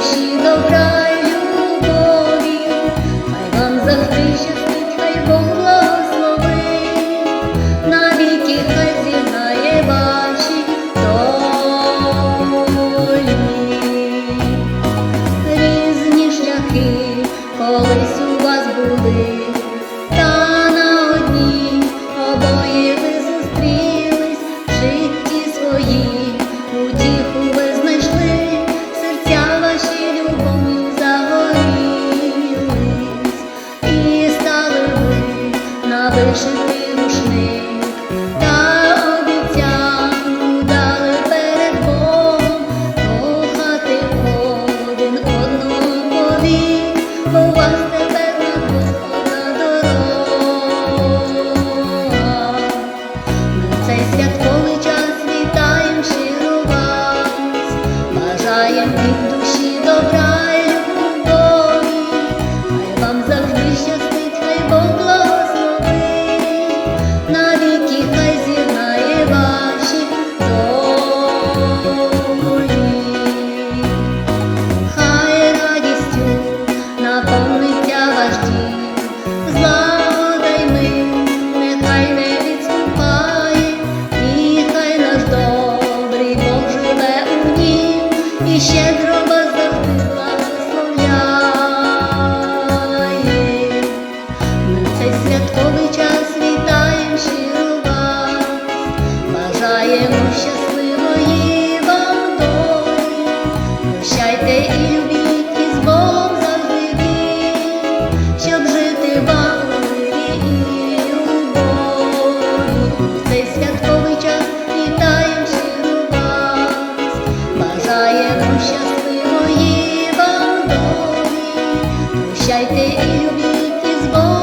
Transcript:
і добра любові, хай вам завжди щастить, хай Бог благослови, навіки хай зігнає ваші. Різні шляхи колись у вас були. voando. прощайте і любіть і збор.